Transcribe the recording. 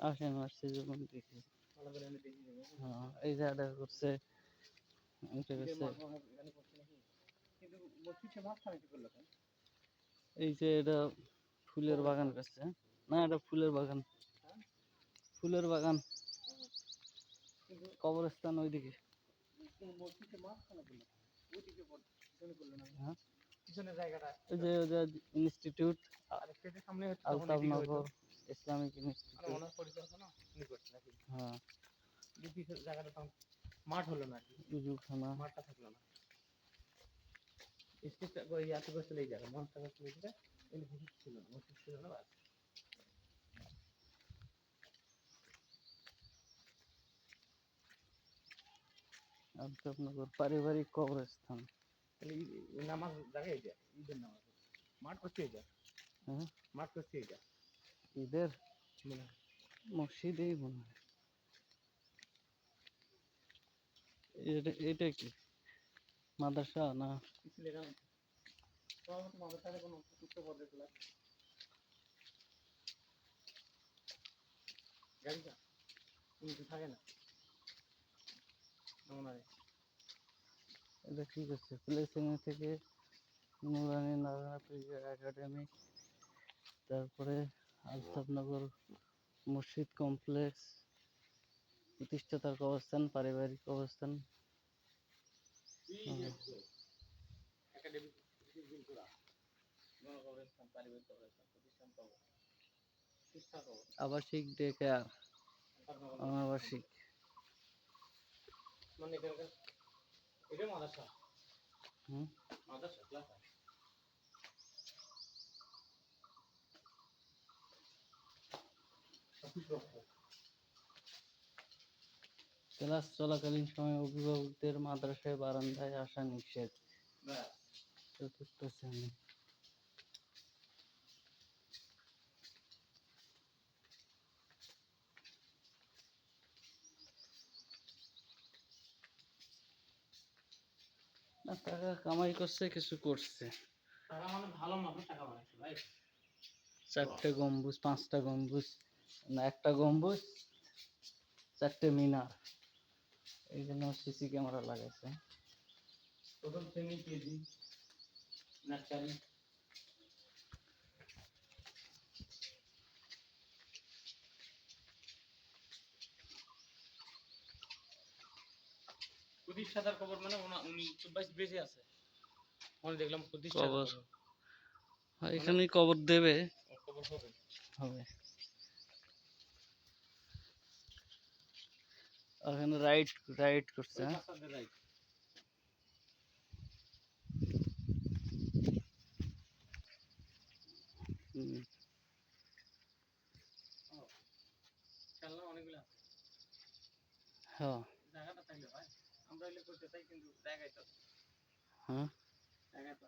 আসেন আসছে যখন দেখি। হ্যাঁ এই জায়গাটা করছে এটা করছে। মনে এই যে এটা ফুলের বাগান করছে। না এটা ফুলের বাগান। ফুলের বাগান। কবরস্থান ওইদিকে। মসজিদে মাছ খাওয়া করল? ওইদিকে করল না? হ্যাঁ। পিছনের জায়গাটা। ওই যে ওই যে ইনস্টিটিউট আর স্টেজের সামনে আলতাফ নগর ইসলামিক ইনস্টিটিউট ওনার পরিচয় হতো না উনি করছে নাকি? হ্যাঁ। কিন্তু জায়গাটা তখন মাঠ হলো না আর মাঠটা থাকল না। স্টেজটা ওই ইয়াতে করছিল এই জায়গা মঞ্চটা করছিল এই জায়গা কিন্তু মসজিদ ছিল না মসজিদ ছিল না বাস। আলতাফ নগর পারিবারিক কবরস্থান। তাহলে নামাজ জায়গা এই যায় ঈদের নামাজ। মাঠ যায় হ্যাঁ। মাঠ যায় ঈদের মনে। মসজিদেই মনে হয়। এটা এটা কি? মাদ্রাসা না? লেখা নেই এটা ঠিক আছে। প্লেসিং থেকে নুরানি নারায়ণ একাডেমি তারপরে আলতাফনগর মসজিদ কমপ্লেক্স প্রতিষ্ঠাতার অবস্থান পারিবারিক কবরস্থান কবর আবাসিক ডে কেয়ার অনাবাসিক। মানে এটা মাদ্রাসা। হুম। মাদ্রাসা ক্লাস ক্লাস চলাকালীন সময় অভিভাবকদের মাদ্রাসায় বারান্দায় আসা নিষেধ। চতুর্থ শ্রেণি। টাকা কামাই করছে কিছু করছে। তারা মানে ভালো মাপের টাকা বানাইছে ভাই। চারটে গম্বুজ পাঁচটা গম্বুজ না একটা গম্বুজ চারটে মিনার। এই জন্য সিসি ক্যামেরা লাগাইছে। প্রথম শ্রেণি কেজি নার্সারি প্রতিষ্ঠাতার খবর মানে উনি চব্বিশ বেঁচে আছে। মানে দেখলাম কবর। খবর। হ্যাঁ, এখানেই কবর দেবে। ও, খবর হবে। হবে। আর এখানে রাইড রাইড করছে হ্যাঁ? হ্যাঁ। জায়গাটা থাকলে ভাই আমরা করতে চাই কিন্তু জায়গায় তো হ্যাঁ জায়গায় তো।